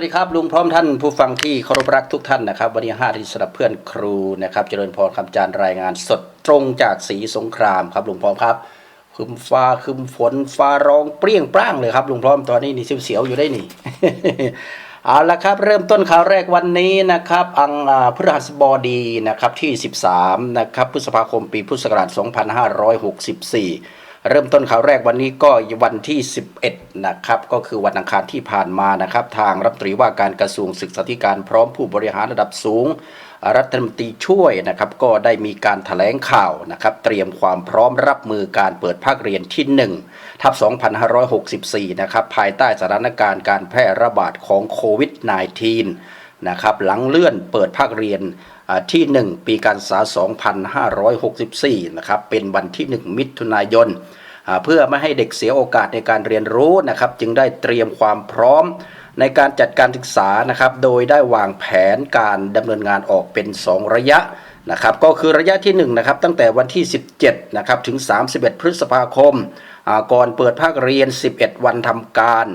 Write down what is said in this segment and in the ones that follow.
สวัสดีครับลุงพร้อมท่านผู้ฟังที่เคารพรักทุกท่านนะครับ วันนี้ห้าที่สำหรับเพื่อนครูนะครับ เจริญพรคำจานรายงานสดตรงจากสีสงครามครับลุงพร้อมครับคึมฟ้าคึมฝนฟ้าร้องเปรี้ยงปร้างเลยครับลุงพร้อมตอนนี้นี่เสียวๆอยู่ได้นี่ เอาละครับ เริ่มต้นข่าวแรกวันนี้นะครับ อังพฤหัสบดีนะครับที่ 13 นะครับพฤษภาคมปีพุทธศักราช2564 เริ่มต้นข่าวแรกวันนี้ก็วันที่ 11 นะครับก็คือวันอังคารที่ผ่านมานะครับ ทางรัฐมนตรีว่าการกระทรวงศึกษาธิการพร้อมผู้บริหารระดับสูง รัฐมนตรีช่วยนะครับก็ได้มีการถแถลงข่าวนะครับ เตรียมความพร้อมรับมือการเปิดภาคเรียนที่1ทับ2564 นะครับ ภายใต้สถานการณ์การแพร่ระบาดของโควิด -19 นะครับหลังเลื่อนเปิดภาคเรียนอ่าที่ 1 ปีการศึกษา 2564 นะครับ เป็นวันที่ 1 มิถุนายน เพื่อไม่ให้เด็กเสียโอกาสในการเรียนรู้นะครับจึงได้เตรียมความพร้อมในการจัดการศึกษานะครับโดยได้วางแผนการดำเนินงานออกเป็น 2 ระยะนะครับก็คือระยะที่1นะครับตั้งแต่วันที่ 17นะครับถึง 31 พฤษภาคมก่อนเปิดภาคเรียน 11 วันทำการ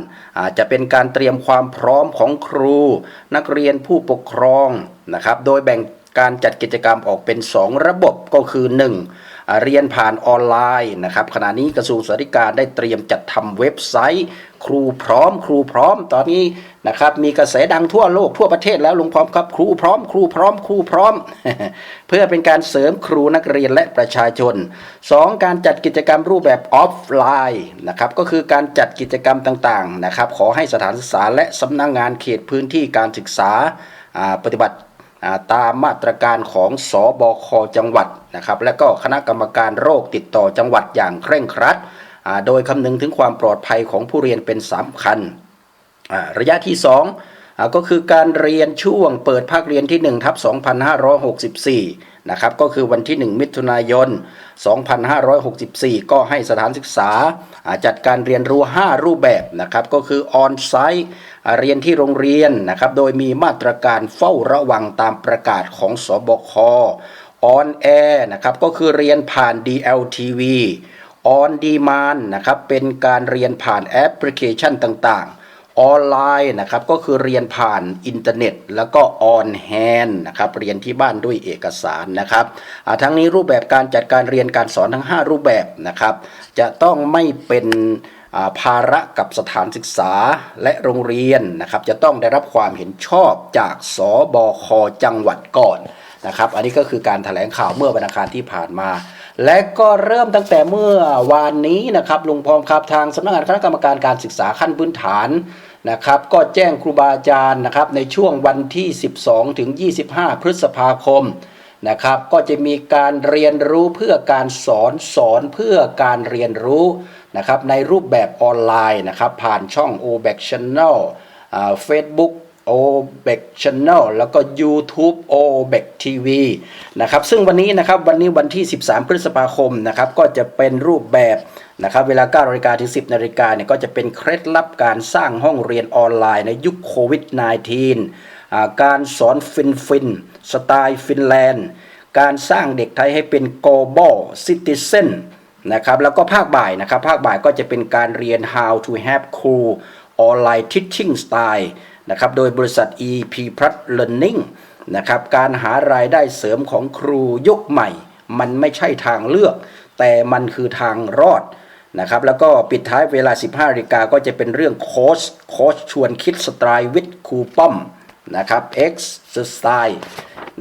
จะเป็นการเตรียมความพร้อมของครู นักเรียนผู้ปกครองนะครับโดยแบ่งการจัดกิจกรรมออกเป็น 2 ระบบก็คือ1อ่า เรียนผ่านออนไลน์นะครับขณะนี้กระทรวงสาธารณการได้เตรียมจัดทำเว็บไซต์ ครูพร้อม ครูพร้อม ตอนนี้นะครับมีกระแสดังทั่วโลกทั่วประเทศแล้วลุงพร้อมครับครูพร้อม ครูพร้อม ครูพร้อม เพื่อเป็นการเสริมครูนักเรียนและประชาชน 2. การจัดกิจกรรมรูปแบบออฟไลน์นะครับก็คือการจัดกิจกรรมต่างๆนะครับขอให้สถานศึกษาและสำนักงงานเขตพื้นที่การศึกษาปฏิบัติ ตามมาตรการของสอบคจังหวัดนะครับและก็คณะกรรมการโรคติดต่อจังหวัดอย่างเคร่งครัด โดยคำนึงถึงความปลอดภัยของผู้เรียนเป็นสำคัญ ระยะที่2อ่าก็คือการเรียนช่วงเปิดภาคเรียนที่1ทับ2564 นะครับก็คือวันที่ 1 มิถุนายน 2564 ก็ให้สถานศึกษาจัดการเรียนรู้ 5 รูปแบบนะครับก็คือออนไซต์เรียนที่โรงเรียนนะครับโดยมีมาตรการเฝ้าระวังตามประกาศของสบคออนแอร์นะครับก็คือเรียนผ่าน DLTV ออนดีมานนะครับเป็นการเรียนผ่านแอปพลิเคชันต่างๆ ออนไลน์นะครับก็คือเรียนผ่านอินเทอร์เน็ต แล้วก็ออนแฮนนะครับเรียนที่บ้านด้วยเอกสารนะครับทั้งนี้รูปแบบการจัดการเรียนการสอนทั้ง 5 รูปแบบนะครับจะต้องไม่เป็นภาระกับสถานศึกษาและโรงเรียนนะครับจะต้องได้รับความเห็นชอบจากสบคจังหวัดก่อนนะครับอันนี้ก็คือการถแถลงข่าวเมื่อวันอังคารที่ผ่านมา และก็เริ่มตั้งแต่เมื่อวานนี้นะครับลุงพร้อมครับทางสำนักงานคณะกรรมการการศึกษาขั้นพื้นฐาน นะครับก็แจ้งครูบาอาจารย์นะครับในช่วงวันที่ 12 ถึง 25 พฤษภาคมนะครับก็จะมีการเรียนรู้เพื่อการสอนสอนเพื่อการเรียนรู้นะครับในรูปแบบออนไลน์นะครับผ่านช่อง o b a c Channel Facebook o b a c Channel แล้วก็ YouTube o b a c TV นะครับซึ่งวันนี้นะครับวันนี้วันที่ 13 พฤษภาคมนะครับก็จะเป็นรูปแบบนะครับเวลา9นาฬิกาถึง 10นาฬิกาเนี่ยก็จะเป็นเคล็ดลับการสร้างห้องเรียนออนไลน์ในยุคโควิด -19 การสอนฟินฟินสไตล์ฟินแลนด์การสร้างเด็กไทยให้เป็น global citizen นะครับแล้วก็ภาคบ่ายนะครับภาคบ่ายก็จะเป็นการเรียน how to have cool online teaching style นะครับโดยบริษัท EP Plus Learning นะครับการหารายได้เสริมของครูยุคใหม่ มันไม่ใช่ทางเลือก แต่มันคือทางรอดนะครับแล้วก็ปิดท้ายเวลา 15นาฬิกาก็จะเป็นเรื่องโค้ชโค้ชชวนคิดสไตล์วิทย์ครูป้อมนะครับ X สไตล์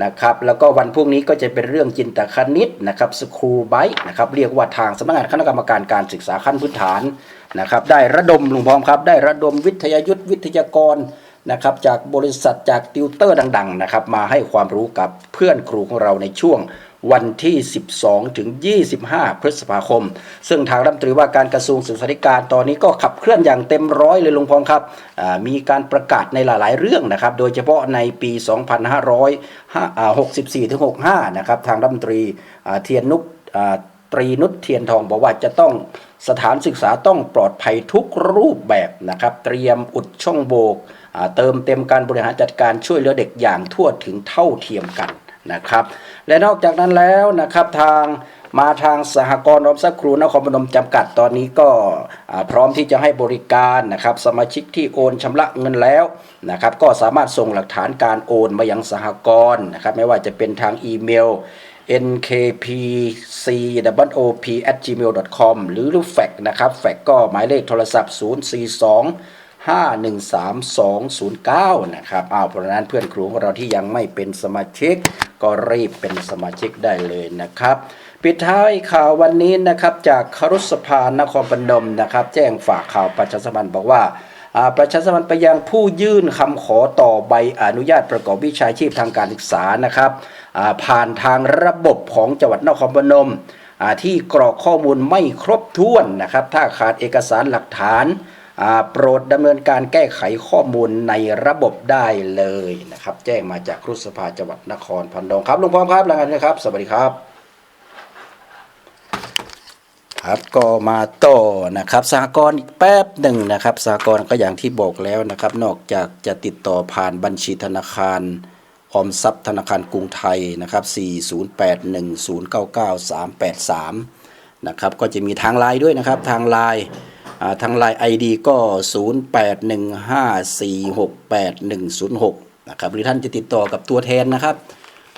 นะครับแล้วก็วันพรุ่งนี้ก็จะเป็นเรื่องจินตคณิตนะครับสครูไบนะครับเรียกว่าทางสำนักงานคณะกรรมการการศึกษาขั้นพื้นฐานนะครับได้ระดมลุงพร้อมครับ ได้ระดมวิทยายุทธวิทยากร นะครับจากบริษัทจากติวเตอร์ดัง ๆ นะครับ มาให้ความรู้กับเพื่อนครูของเราในช่วงวันที่ 12 ถึง 25 พฤษภาคม ซึ่งทางรัฐมนตรีว่าการกระทรวงศึกษาธิการตอนนี้ก็ขับเคลื่อนอย่างเต็มร้อยเลยลุงพงครับ มีการประกาศในหลาย ๆ เรื่องนะครับ โดยเฉพาะในปี 2564 ถึง 65 นะครับ ทางรัฐมนตรีเทียนนุกตรีนุชเทียนทองบอกว่าจะต้อง สถานศึกษาต้องปลอดภัยทุกรูปแบบนะครับ เตรียมอุดช่องโหว่อ่าเติมเต็มการบริหารจัดการช่วยเหลือเด็กอย่างทั่วถึงเท่าเทียมกันนะครับ และนอกจากนั้นแล้วนะครับทางมาทางสหกรณ์ออมทรัพย์ครูนครพนมจำกัดตอนนี้ก็พร้อมที่จะให้บริการนะครับสมาชิกที่โอนชำระเงินแล้วนะครับก็สามารถส่งหลักฐานการโอนมายังสหกรณ์นะครับไม่ว่าจะเป็นทางอีเมล nkpcwop@gmail.com หรือรูปแฟกนะครับ แฟกก็หมายเลขโทรศัพท์ 042513209 นะครับอ้าวเพราะนั้นเพื่อนครูของเราที่ยังไม่เป็นสมาชิก ก็รีบเป็นสมาชิกได้เลยนะครับ ปิดท้ายข่าววันนี้นะครับ จากครุสภานครพนมนะครับ แจ้งฝากข่าวประชาสัมพันธ์บอกว่า ประชาสัมพันธ์ไปยังผู้ยื่นคำขอต่อใบอนุญาตประกอบวิชาชีพทางการศึกษานะครับผ่านทางระบบของจังหวัดนครพนมที่กรอกข้อมูลไม่ครบถ้วนนะครับ ถ้าขาดเอกสารหลักฐานโปรดดำเนินการแก้ไขข้อมูลในระบบได้เลยนะครับ แจ้งมาจากครุสภาจังหวัดนครพนมครับลุงพร้อมครับรายงานเลยครับ สวัสดีครับ ครับก็มาต่อนะครับสหกรณ์อีกแป๊บหนึ่งนะครับสหกรณ์ก็อย่างที่บอกแล้วนะครับ นอกจากจะติดต่อผ่านบัญชีธนาคารออมทรัพย์ธนาคารกรุงไทยนะครับ40810993383นะครับก็จะมีทางไลน์ด้วยนะครับทางไลน์ทางไลน์ ID ก็ 0815468106นะครับหรือท่านจะติดต่อกับตัวแทนนะครับ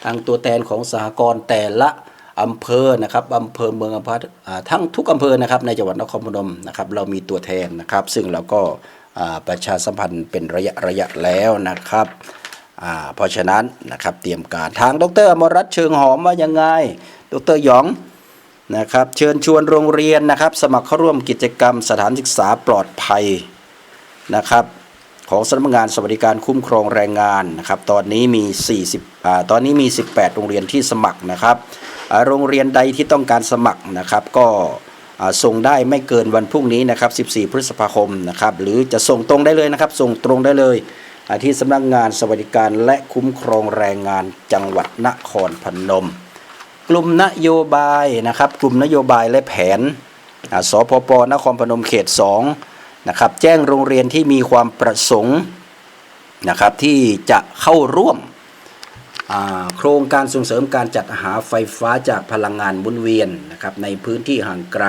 ทางตัวแทนของสหกรณ์แต่ละ อำเภอนะครับอำเภอเมืองอำเภอทั้งทุกอำเภอนะครับในจังหวัดนครพนมนะครับเรามีตัวแทนนะครับ ซึ่งเราก็ประชาสัมพันธ์เป็นระยะระยะแล้วนะครับเพราะฉะนั้นนะครับเตรียมการทางดรอมรัตเชิงหอมว่ายังไง ดรหยองนะครับเชิญชวนโรงเรียนนะครับ สมัครเข้าร่วมกิจกรรมสถานศึกษาปลอดภัยนะครับของสำนักงานสวัสดิการคุ้มครองแรงงานนะครับ ตอนนี้มี 40อ่าตอนนี้มี 18 โรงเรียนที่สมัครนะครับ โรงเรียนใดที่ต้องการสมัครนะครับ ก็ส่งได้ไม่เกินวันพรุ่งนี้นะครับ 14 พฤษภาคมนะครับ หรือจะส่งตรงได้เลยนะครับ ส่งตรงได้เลยที่สำนักงานสวัสดิการและคุ้มครองแรงงานจังหวัดนครพนม กลุ่มนโยบายนะครับ กลุ่มนโยบายและแผนสพปนครพนมเขต 2 นะครับ แจ้งโรงเรียนที่มีความประสงค์นะครับที่จะเข้าร่วม โครงการส่งเสริมการจัดหาไฟฟ้าจากพลังงานหมุนเวียนนะครับในพื้นที่ห่างไกล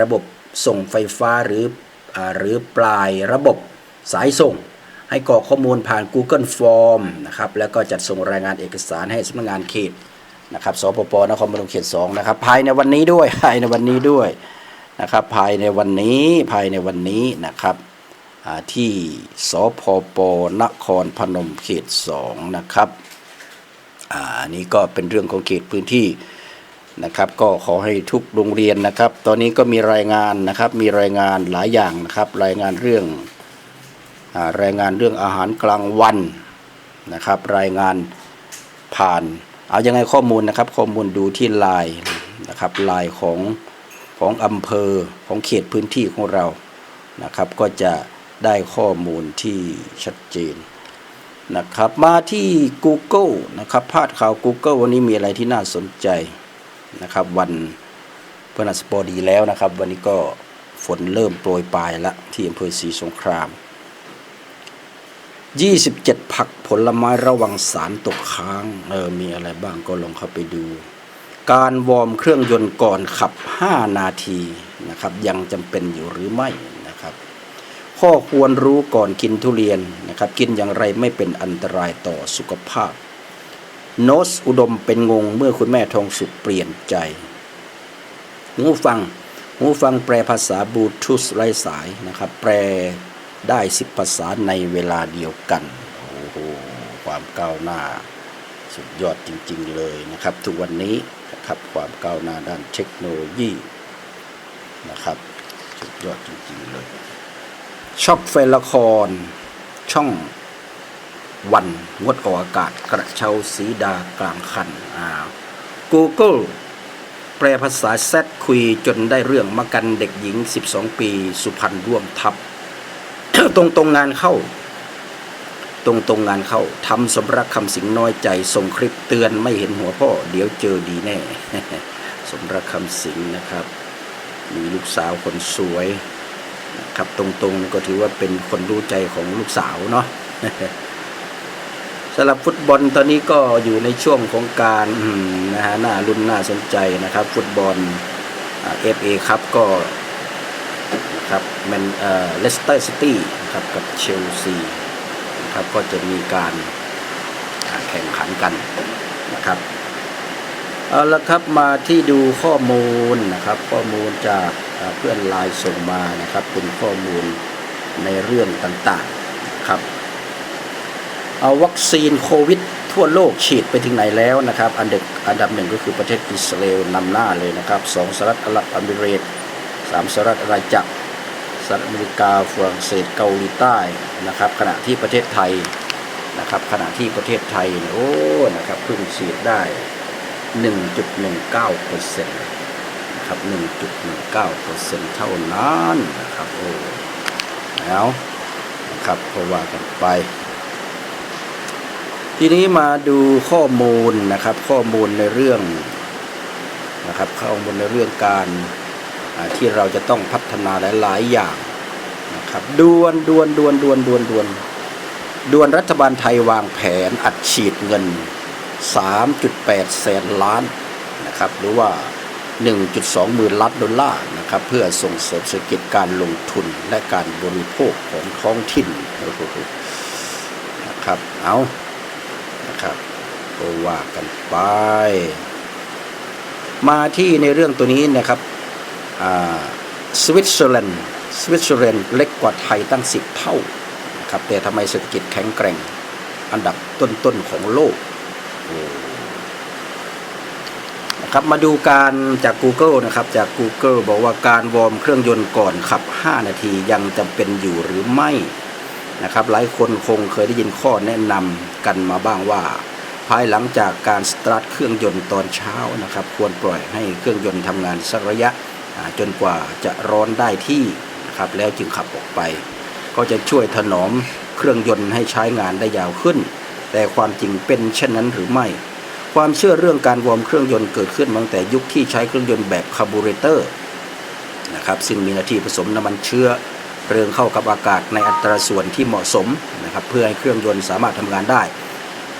ระบบส่งไฟฟ้าหรือหรือปลายระบบสายส่ง ให้กรอกข้อมูลผ่าน Google Form นะครับแล้วก็จัดส่งรายงานเอกสารให้สำนักงานเขตนะครับสปปนครพนมเขตสองนะครับภายในวันนี้ด้วยภายในวันนี้ด้วยนะครับภายในวันนี้ภายในวันนี้นะครับที่สพปนครพนมเขตสองนะครับ อันนี้ก็เป็นเรื่องของเขตพื้นที่นะครับ ก็ขอให้ทุกโรงเรียนนะครับ ตอนนี้ก็มีรายงานนะครับ มีรายงานหลายอย่างนะครับ รายงานเรื่องอรายงานเรื่องอาหารกลางวันนะครับ รายงานผ่าน เอายังไงข้อมูลนะครับ ข้อมูลดูที่ไลน์นะครับไลน์ของของอำเภอของเขตพื้นที่ของเรานะครับ ก็จะได้ข้อมูลที่ชัดเจน นะครับ มาที่ Google นะครับพาดข่าว Google วันนี้มีอะไรที่น่าสนใจนะครับ วันพฤหัสบดีแล้วนะครับ วันนี้ก็ฝนเริ่มโปรยปลายละที่อำเภอศรีสงคราม 27 ผักผลไม้ระวังสารตกค้างเออมีอะไรบ้างก็ลองเข้าไปดู การวอร์มเครื่องยนต์ก่อนขับ 5 นาทีนะครับ ยังจำเป็นอยู่หรือไม่ ข้อควรรู้ก่อนกินทุเรียนนะครับ กินอย่างไรไม่เป็นอันตรายต่อสุขภาพ โนสอุดมเป็นงงเมื่อคุณแม่ทองสุขเปลี่ยนใจ หูฟัง หูฟังแปลภาษาบลูทูธไร้สายนะครับ แปลได้สิบภาษาในเวลาเดียวกัน โอ้โห ความก้าวหน้า สุดยอดจริง ๆ เลยนะครับ ทุกวันนี้นะครับความก้าวหน้าด้านเทคโนโลยีนะครับ สุดยอดจริง ๆ เลย ช็อปแฟนละคร ช่องวันงดออกอากาศกระเช้าสีดากลางคันอ่า Google แปลภาษาแซดคุยจนได้เรื่องมากันเด็กหญิง 12 ปี สุพรรณร่วมทับตรงตรงงานเข้า ตรงตรงงานเข้าทำสมรักคำสิงน้อยใจส่งคลิปเตือนไม่เห็นหัวพ่อ เดี๋ยวเจอดีแน่ สมรักคำสิงนะครับ มีลูกสาวคนสวย ครับตรงๆก็ถือว่าเป็นคนรู้ใจของลูกสาวเนาะสำหรับฟุตบอลตอนนี้ก็อยู่ในช่วงของการนะฮะน่าลุ้นน่าสนใจนะครับ ฟุตบอลเอฟเอครับก็นะครับแมนเอ่อเลสเตอร์ซิตี้นะครับกับเชลซีนะครับก็จะมีการแข่งขันกันนะครับเอาละครับมาที่ดูข้อมูลนะครับ ข้อมูลจาก เพื่อนไลน์ส่งมานะครับเป็นข้อมูลในเรื่องต่างๆครับเอาวัคซีนโควิดทั่วโลกฉีดไปถึงไหนแล้วนะครับ อันเด็กอันดับหนึ่งก็คือประเทศอิสราเอลนำหน้าเลยนะครับสองสหรัฐอาหรับเมรตส์สามสหรัฐอาณาจักรสหรัฐอเมริกาฝรั่งเศสเกาหลีใต้นะครับ ขณะที่ประเทศไทยนะครับ ขณะที่ประเทศไทยโอ้นะครับเพิ่งฉีดได้ 1.19เปอร์เซ็นต์ นะครับ 1.19เปอร์เซ็นต์เท่านั้นนะครับโอ้แล้วนะครับก็ว่ากันไป ทีนี้มาดูข้อมูลนะครับ ข้อมูลในเรื่องนะครับข้อมูลในเรื่องการที่เราจะต้องพัฒนาหลาย ๆ อย่างนะครับดวนดวนดวนดวนดวนดวนดวนรัฐบาลไทยวางแผนอัดฉีดเงิน 3.8 แสนล้านนะครับ หรือว่า 1.2 หมื่นล้านดอลลาร์นะครับเพื่อส่งเสริมเศรษฐกิจการลงทุนและการบริโภคของท้องถิ่นนะครับเอานะครับก็ว่ากันไป มาที่ในเรื่องตัวนี้นะครับสวิตเซอร์แลนด์สวิตเซอร์แลนด์เล็กกว่าไทยตั้ง 10 เท่านะครับแต่ทำไมเศรษฐกิจแข็งแกร่งอันดับต้นๆของโลกโครับมาดูการจาก Google นะครับจาก Google บอกว่าการวอร์มเครื่องยนต์ก่อนขับ 5 นาทียังจำเป็นอยู่หรือไม่นะครับหลายคนคงเคยได้ยินข้อแนะนำกันมาบ้างว่า ภายหลังจากการสตาร์ทเครื่องยนต์ตอนเช้านะครับ ควรปล่อยให้เครื่องยนต์ทำงานสักระยะจนกว่าจะร้อนได้ที่นะครับแล้วจึงขับออกไป ก็จะช่วยถนอมเครื่องยนต์ให้ใช้งานได้ยาวขึ้น แต่ความจริงเป็นเช่นนั้นหรือไม่ ความเชื่อเรื่องการวอร์มเครื่องยนต์เกิดขึ้นตั้งแต่ยุคที่ใช้เครื่องยนต์แบบคาร์บูเรเตอร์นะครับซึ่งมีหน้าที่ผสมน้ำมันเชื้อเรืองเข้ากับอากาศในอัตราส่วนที่เหมาะสมนะครับเพื่อให้เครื่องยนต์สามารถทำงานได้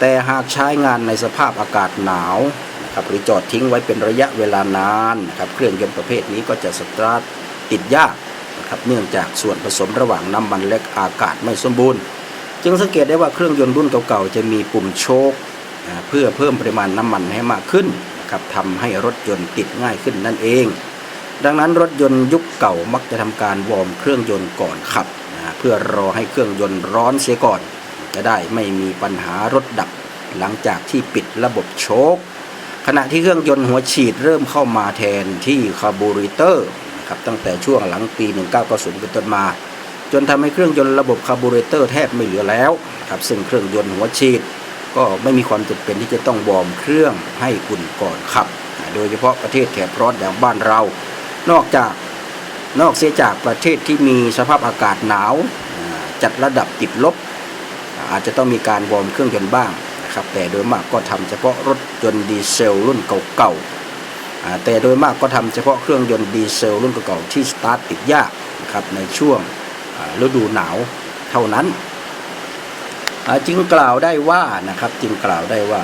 แต่หากใช้งานในสภาพอากาศหนาวนะครับหรือจอดทิ้งไว้เป็นระยะเวลานานนะครับเครื่องยนต์ประเภทนี้ก็จะสตาร์ทติดยากนะครับเนื่องจากส่วนผสมระหว่างน้ำมันและอากาศไม่สมบูรณ์ จึงสังเกตได้ว่าเครื่องยนต์รุ่นเก่าๆจะมีปุ่มโชค เพื่อเพิ่มปริมาณน้ำมันให้มากขึ้นครับทำให้รถยนต์ติดง่ายขึ้นนั่นเอง ดังนั้นรถยนต์ยุคเก่ามักจะทำการวอร์มเครื่องยนต์ก่อนขับนะเพื่อรอให้เครื่องยนต์ร้อนเสียก่อน จะได้ไม่มีปัญหารถดับ หลังจากที่ปิดระบบโชคขณะที่เครื่องยนต์หัวฉีดเริ่มเข้ามาแทนที่คาร์บูเรเตอร์นะครับตั้งแต่ช่วงหลังปี 1990 เป็นต้นมา จนทำให้เครื่องยนต์ระบบคาร์บูเรเตอร์แทบไม่เหลือแล้วครับซึ่งเครื่องยนต์หัวฉีด ก็ไม่มีความจำเป็นที่จะต้องวอร์มเครื่องให้อุ่นก่อนขับ โดยเฉพาะประเทศแถบร้อนอย่างบ้านเรา นอกจากนอกเสียจากประเทศที่มีสภาพอากาศหนาว จัดระดับติดลบ อาจจะต้องมีการวอร์มเครื่องยนต์บ้างนะครับแต่โดยมากก็ทำเฉพาะรถยนต์ดีเซลรุ่นเก่าๆแต่โดยมากก็ทำเฉพาะเครื่องยนต์ดีเซลรุ่นเก่าๆที่สตาร์ทติดยากนะครับในช่วงฤดูหนาวเท่านั้น จึงกล่าวได้ว่านะครับ จึงกล่าวได้ว่า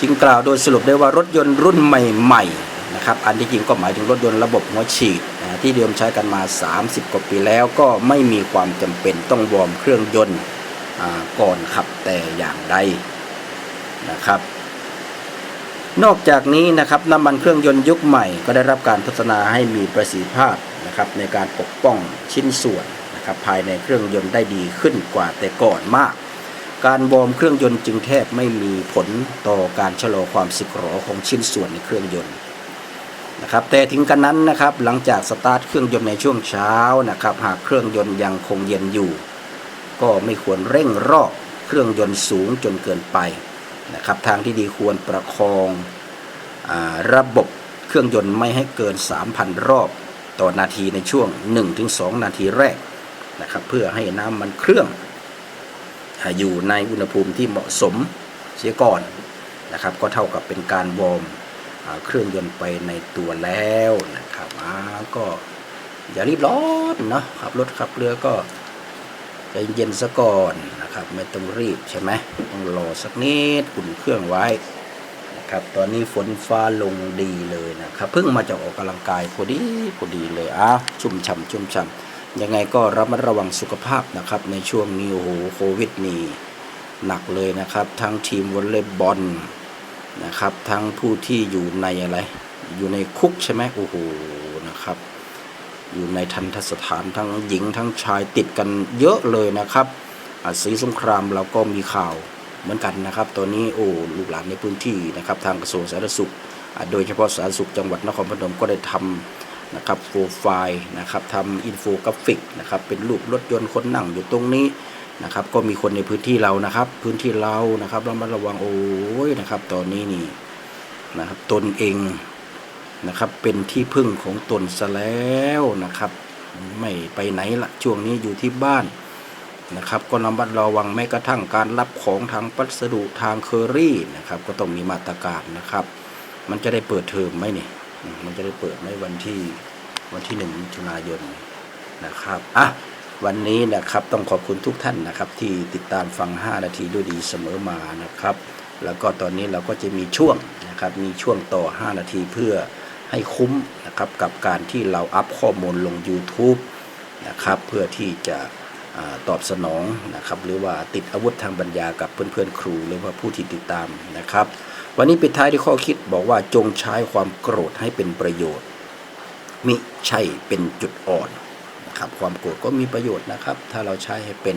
จึงกล่าวโดยสรุปได้ว่ารถยนต์รุ่นใหม่ๆนะครับอันที่จริงก็หมายถึงรถยนต์ระบบหัวฉีดนะที่เดิมใช้กันมา 30 กว่าปีแล้วก็ไม่มีความจำเป็นต้องวอร์มเครื่องยนต์ก่อนขับแต่อย่างใดนะครับ นอกจากนี้นะครับน้ำมันเครื่องยนต์ยุคใหม่ ก็ได้รับการพัฒนาให้มีประสิทธิภาพนะครับในการปกป้องชิ้นส่วน นะครับภายในเครื่องยนต์ได้ดีขึ้นกว่าแต่ก่อนมาก การวอร์มเครื่องยนต์จึงแทบไม่มีผลต่อการชะลอความสึกหรอของชิ้นส่วนในเครื่องยนต์นะครับแต่ถึงกันนั้นนะครับหลังจากสตาร์ทเครื่องยนต์ในช่วงเช้านะครับหากเครื่องยนต์ยังคงเย็นอยู่ ก็ไม่ควรเร่งรอบเครื่องยนต์สูงจนเกินไปนะครับทางที่ดีควรประคองอระบบเครื่องยนต์ไม่ให้เกิน 3,000 รอบต่อนาทีในช่วง 1-2 นาทีแรก นะครับเพื่อให้น้ำมันเครื่องอยู่ในอุณหภูมิที่เหมาะสมเสียก่อนนะครับ ก็เท่ากับเป็นการวอร์มเครื่องยนต์ไปในตัวแล้วนะครับอ่าก็อย่ารีบร้อนเนาะขับรถขับเรือก็ใจเย็นซะก่อนนะครับไม่ต้องรีบใช่ไหมต้องรอสักนิดอุ่นเครื่องไว้นะครับตอนนี้ฝนฟ้าลงดีเลยนะครับเพิ่งมาจากออกกำลังกายพอดีพอดีเลยอ้าวชุ่มฉ่ำชุ่มฉ่ำ ยังไงก็ระมัดระวังสุขภาพนะครับ ในช่วงนี้โอ้โหโควิดนี่หนักเลยนะครับ ทั้งทีมวอลเลย์บอลนะครับ ทั้งผู้ที่อยู่ในอะไร อยู่ในคุกใช่ไหมโอ้โหนะครับ อยู่ในทันทสถานทั้งหญิงทั้งชายติดกันเยอะเลยนะครับอาศีสงครามเราก็มีข่าวเหมือนกันนะครับ ตอนนี้โอ้ลูกหลานในพื้นที่นะครับ ทางกระทรวงสาธารณสุข โดยเฉพาะสาธารณสุขจังหวัดนครพนมก็ได้ทำ นะครับโปรไฟล์นะครับทำอินโฟกราฟิกนะครับเป็นรูปรถยนต์คนนั่งอยู่ตรงนี้นะครับก็มีคนในพื้นที่เรานะครับ พื้นที่เรานะครับระมัดระวังโอ้ยนะครับ ตอนนี้นี่นะครับตนเองนะครับเป็นที่พึ่งของตนซะแล้วนะครับ ไม่ไปไหนละช่วงนี้อยู่ที่บ้านนะครับ ก็ระมัดระวังแม้กระทั่งการรับของทางพัสดุทางเคอรี่นะครับ ก็ต้องมีมาตรการนะครับ มันจะได้เปิดเทอมไหมเนี่ย มันจะได้เปิดไหมวันที่วันที่หนึ่งมิถุนายนนะครับอะวันนี้นะครับต้องขอบคุณทุกท่านนะครับ ที่ติดตามฟัง 5 นาทีด้วยดีเสมอมานะครับ แล้วก็ตอนนี้เราก็จะมีช่วงนะครับมีช่วงต่อ 5 นาทีเพื่อให้คุ้มนะครับกับการที่เราอัพข้อมูลลง YouTube นะครับเพื่อที่จะตอบสนองนะครับหรือว่าติดอาวุธทางปัญญากับเพื่อนๆครู หรือว่าผู้ที่ติดตามนะครับ วันนี้ปิดท้ายที่ข้อคิดบอกว่าจงใช้ความโกรธให้เป็นประโยชน์ มิใช่เป็นจุดอ่อนนะครับความโกรธก็มีประโยชน์นะครับ ถ้าเราใช้ให้เป็น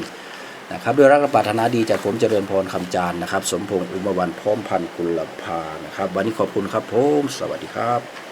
นะครับด้วยรักและปรารถนาดีจากผมเจริญพรคำจานนะครับ สมพงษ์อุมาวันพร้อมพันธ์กุลภานะครับ วันนี้ขอบคุณครับผมสวัสดีครับ